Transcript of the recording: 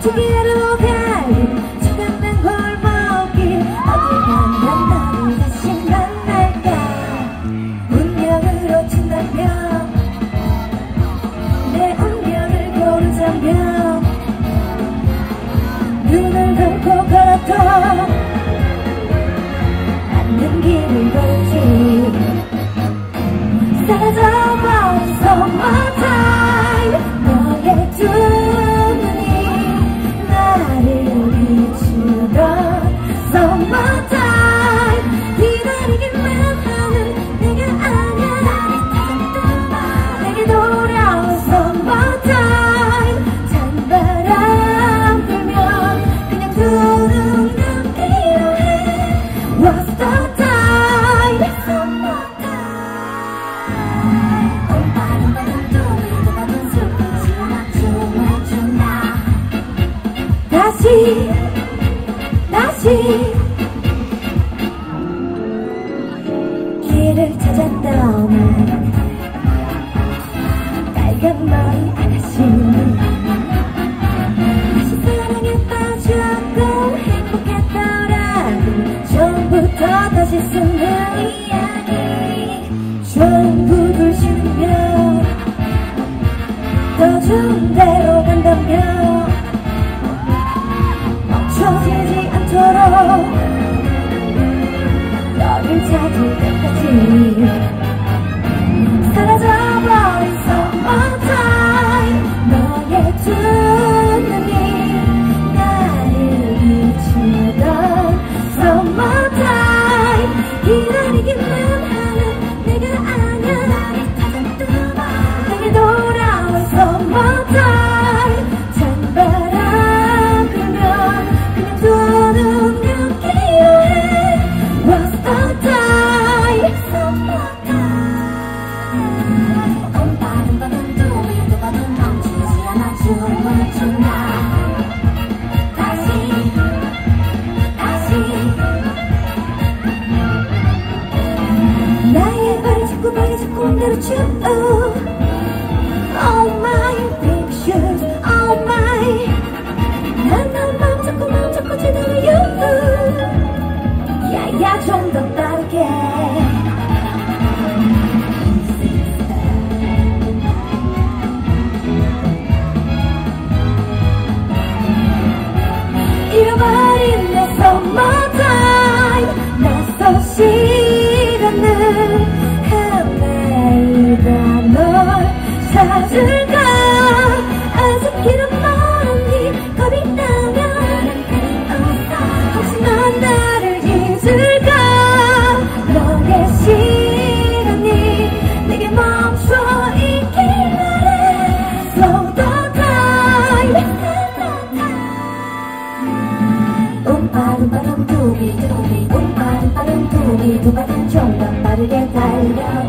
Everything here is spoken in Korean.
특이로 가는 수많은 골목이 어딜 가면 널 다시 만날까? 운명으로 친다면 내 운명을 고르자면 눈을 감고 걸어도 가는 길을 봤지 찾아봤어. 길을 찾아 떠난 빨간 머리 아가씨 다시 사랑에 빠졌고 행복했더라. 처음부터 다시 쓰는 이야기. 전부 돌시며 더 좋은 대로 간다며. 멈춰지지 것처럼 너를 찾을 때까지. you. 누가 단 총각 빠르게 달려.